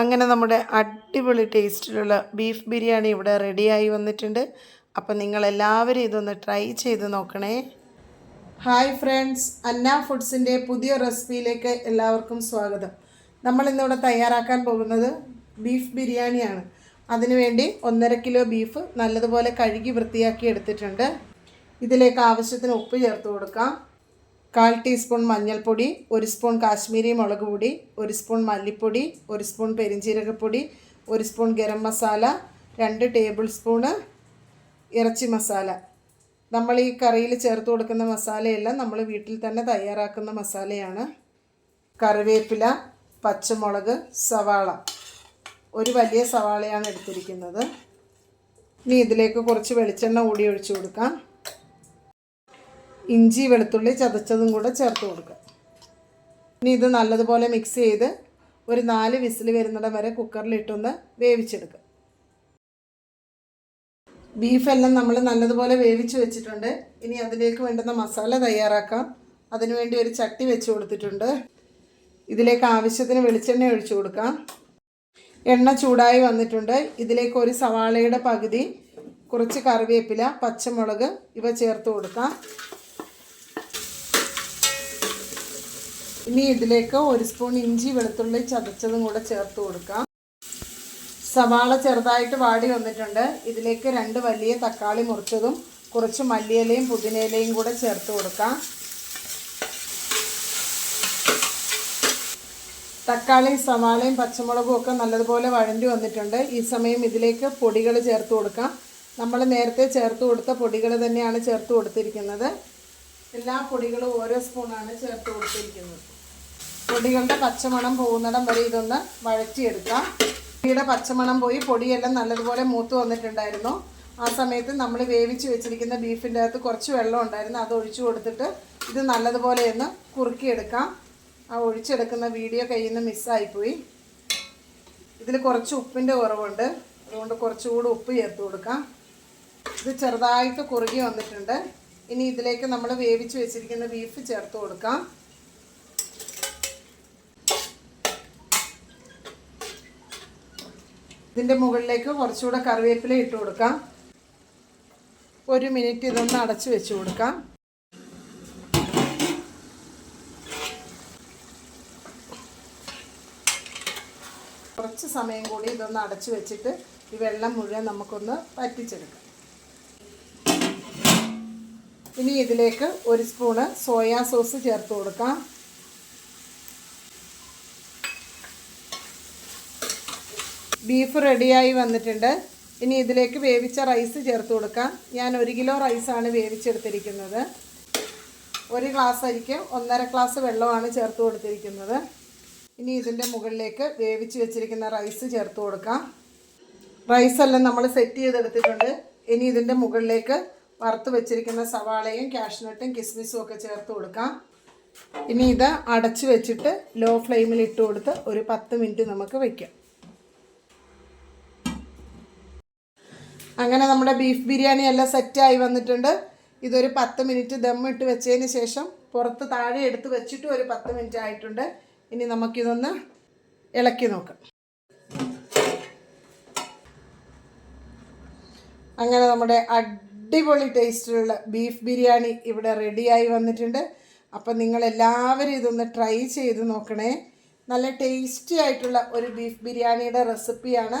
അങ്ങനെ നമ്മുടെ അടിപൊളി ടേസ്റ്റിലുള്ള ബീഫ് ബിരിയാണി ഇവിടെ റെഡിയായി വന്നിട്ടുണ്ട്. അപ്പം നിങ്ങളെല്ലാവരും ഇതൊന്ന് ട്രൈ ചെയ്ത് നോക്കണേ. ഹായ് ഫ്രണ്ട്സ് അന്ന ഫുഡ്സിന്റെ പുതിയ റെസിപ്പിയിലേക്ക് എല്ലാവർക്കും സ്വാഗതം. നമ്മൾ ഇന്നിവിടെ തയ്യാറാക്കാൻ പോകുന്നത് ബീഫ് ബിരിയാണിയാണ്. അതിനുവേണ്ടി ഒന്നര കിലോ ബീഫ് നല്ലതുപോലെ കഴുകി വൃത്തിയാക്കി എടുത്തിട്ടുണ്ട്. ഇതിലേക്ക് ആവശ്യത്തിന് ഉപ്പ് ചേർത്ത് കൊടുക്കാം. കാൽ ടീസ്പൂൺ മഞ്ഞൾപ്പൊടി ഒരു സ്പൂൺ കാശ്മീരി മുളക് പൊടി ഒരു സ്പൂൺ മല്ലിപ്പൊടി ഒരു സ്പൂൺ പെരിഞ്ചീരകപ്പൊടി ഒരു സ്പൂൺ ഗരം മസാല രണ്ട് ടേബിൾ സ്പൂണ് ഇറച്ചി മസാല. നമ്മൾ ഈ കറിയിൽ ചേർത്ത് കൊടുക്കുന്ന മസാലയെല്ലാം നമ്മൾ വീട്ടിൽ തന്നെ തയ്യാറാക്കുന്ന മസാലയാണ്. കറിവേപ്പില പച്ചമുളക് സവാള. ഒരു വലിയ സവാളയാണ് എടുത്തിരിക്കുന്നത്. ഇനി ഇതിലേക്ക് കുറച്ച് വെളിച്ചെണ്ണ കൂടി ഒഴിച്ചു കൊടുക്കാം. ഇഞ്ചി വെളുത്തുള്ളി ചതച്ചതും കൂടെ ചേർത്ത് കൊടുക്കുക. ഇനി ഇത് നല്ലതുപോലെ മിക്സ് ചെയ്ത് ഒരു നാല് വിസിൽ വരുന്നിടം വരെ കുക്കറിലിട്ടൊന്ന് വേവിച്ചെടുക്കുക. ബീഫെല്ലാം നമ്മൾ നല്ലതുപോലെ വേവിച്ച് വെച്ചിട്ടുണ്ട്. ഇനി അതിലേക്ക് വേണ്ടുന്ന മസാല തയ്യാറാക്കാം. അതിനുവേണ്ടി ഒരു ചട്ടി വെച്ച് കൊടുത്തിട്ടുണ്ട്. ഇതിലേക്ക് ആവശ്യത്തിന് വെളിച്ചെണ്ണ ഒഴിച്ചു കൊടുക്കാം. എണ്ണ ചൂടായി വന്നിട്ടുണ്ട്. ഇതിലേക്ക് ഒരു സവാളയുടെ പകുതി കുറച്ച് കറിവേപ്പില പച്ചമുളക് ഇവ ചേർത്ത് കൊടുക്കാം. ഇനി ഇതിലേക്ക് ഒരു സ്പൂൺ ഇഞ്ചി വെളുത്തുള്ളി ചതച്ചതും കൂടെ ചേർത്ത് കൊടുക്കാം. സവാള ചെറുതായിട്ട് വാടി വന്നിട്ടുണ്ട്. ഇതിലേക്ക് രണ്ട് വലിയ തക്കാളി മുറിച്ചതും കുറച്ച് മല്ലിയിലയും പുതിനയിലയും കൂടെ ചേർത്ത് കൊടുക്കാം. തക്കാളിയും സവാളയും പച്ചമുളകും ഒക്കെ നല്ലതുപോലെ വഴണ്ടി വന്നിട്ടുണ്ട്. ഈ സമയം ഇതിലേക്ക് പൊടികൾ ചേർത്ത് കൊടുക്കാം. നമ്മൾ നേരത്തെ ചേർത്ത് കൊടുത്ത പൊടികൾ തന്നെയാണ് ചേർത്ത് കൊടുത്തിരിക്കുന്നത്. എല്ലാ പൊടികളും ഓരോ സ്പൂണാണ് ചേർത്ത് കൊടുത്തിരിക്കുന്നത്. പൊടികളുടെ പച്ചമണം പോകുന്നിടം വരെ ഇതൊന്ന് വഴറ്റിയെടുക്കാം. പൊടിയുടെ പച്ചമണം പോയി പൊടിയെല്ലാം നല്ലതുപോലെ മൂത്ത് വന്നിട്ടുണ്ടായിരുന്നു. ആ സമയത്ത് നമ്മൾ വേവിച്ച് വെച്ചിരിക്കുന്ന ബീഫിന്റെ അകത്ത് കുറച്ച് വെള്ളം ഉണ്ടായിരുന്നു. അത് ഒഴിച്ചു കൊടുത്തിട്ട് ഇത് നല്ലതുപോലെ ഒന്ന് കുറുക്കിയെടുക്കാം. ആ ഒഴിച്ചെടുക്കുന്ന വീഡിയോ കയ്യിൽ നിന്ന് മിസ്സായിപ്പോയി. ഇതിൽ കുറച്ച് ഉപ്പിന്റെ കുറവുണ്ട്. അതുകൊണ്ട് കുറച്ചുകൂടി ഉപ്പ് ചേർത്ത് കൊടുക്കാം. ഇത് ചെറുതായിട്ട് കുറുകി വന്നിട്ടുണ്ട്. ഇനി ഇതിലേക്ക് നമ്മൾ വേവിച്ച് വെച്ചിരിക്കുന്ന ബീഫ് ചേർത്ത് കൊടുക്കാം. ഇതിന്റെ മുകളിലേക്ക് കുറച്ചുകൂടെ കറിവേപ്പില ഇട്ട് കൊടുക്കാം. ഒരു മിനിറ്റ് ഇതൊന്ന് അടച്ചു വെച്ച് കൊടുക്കാം. കുറച്ച് സമയം കൂടി ഇതൊന്ന് അടച്ചു വെച്ചിട്ട് ഈ വെള്ളം മുഴുവൻ നമുക്കൊന്ന് പറ്റിച്ചെടുക്കാം ഇനി ഇതിലേക്ക് ഒരു സ്പൂണ് സോയാ സോസ് ചേർത്ത് കൊടുക്കാം. ബീഫ് റെഡിയായി വന്നിട്ടുണ്ട്. ഇനി ഇതിലേക്ക് വേവിച്ച റൈസ് ചേർത്ത് കൊടുക്കാം. ഞാൻ ഒരു കിലോ റൈസാണ് വേവിച്ചെടുത്തിരിക്കുന്നത്. ഒരു ഗ്ലാസ് അരിക്ക് ഒന്നര ഗ്ലാസ് വെള്ളമാണ് ചേർത്ത് കൊടുത്തിരിക്കുന്നത്. ഇനി ഇതിന്റെ മുകളിലേക്ക് വേവിച്ച് വെച്ചിരിക്കുന്ന റൈസ് ചേർത്ത് കൊടുക്കാം. റൈസെല്ലാം നമ്മൾ സെറ്റ് ചെയ്തെടുത്തിട്ടുണ്ട്. ഇനി ഇതിന്റെ മുകളിലേക്ക് വറുത്ത് വെച്ചിരിക്കുന്ന സവാളയും കാഷ്നട്ടും കിസ്മിസും ഒക്കെ ചേർത്ത് കൊടുക്കാം. ഇനി ഇത് അടച്ച് വെച്ചിട്ട് ലോ ഫ്ലെയിമിൽ ഇട്ട് കൊടുത്ത് ഒരു പത്ത് മിനിറ്റ് നമുക്ക് വയ്ക്കാം അങ്ങനെ നമ്മുടെ ബീഫ് ബിരിയാണി എല്ലാം സെറ്റായി വന്നിട്ടുണ്ട്. ഇതൊരു പത്ത് മിനിറ്റ് ദം ഇട്ട് വെച്ചതിന് ശേഷം പുറത്ത് താഴെ എടുത്ത് വെച്ചിട്ട് ഒരു പത്ത് മിനിറ്റ് ആയിട്ടുണ്ട്. ഇനി നമുക്കിതൊന്ന് ഇളക്കി നോക്കാം. അങ്ങനെ നമ്മുടെ അടിപൊളി ടേസ്റ്റിലുള്ള ബീഫ് ബിരിയാണി ഇവിടെ റെഡിയായി വന്നിട്ടുണ്ട്. അപ്പം നിങ്ങളെല്ലാവരും ഇതൊന്ന് ട്രൈ ചെയ്ത് നോക്കണേ. നല്ല ടേസ്റ്റി ആയിട്ടുള്ള ഒരു ബീഫ് ബിരിയാണിയുടെ റെസിപ്പിയാണ്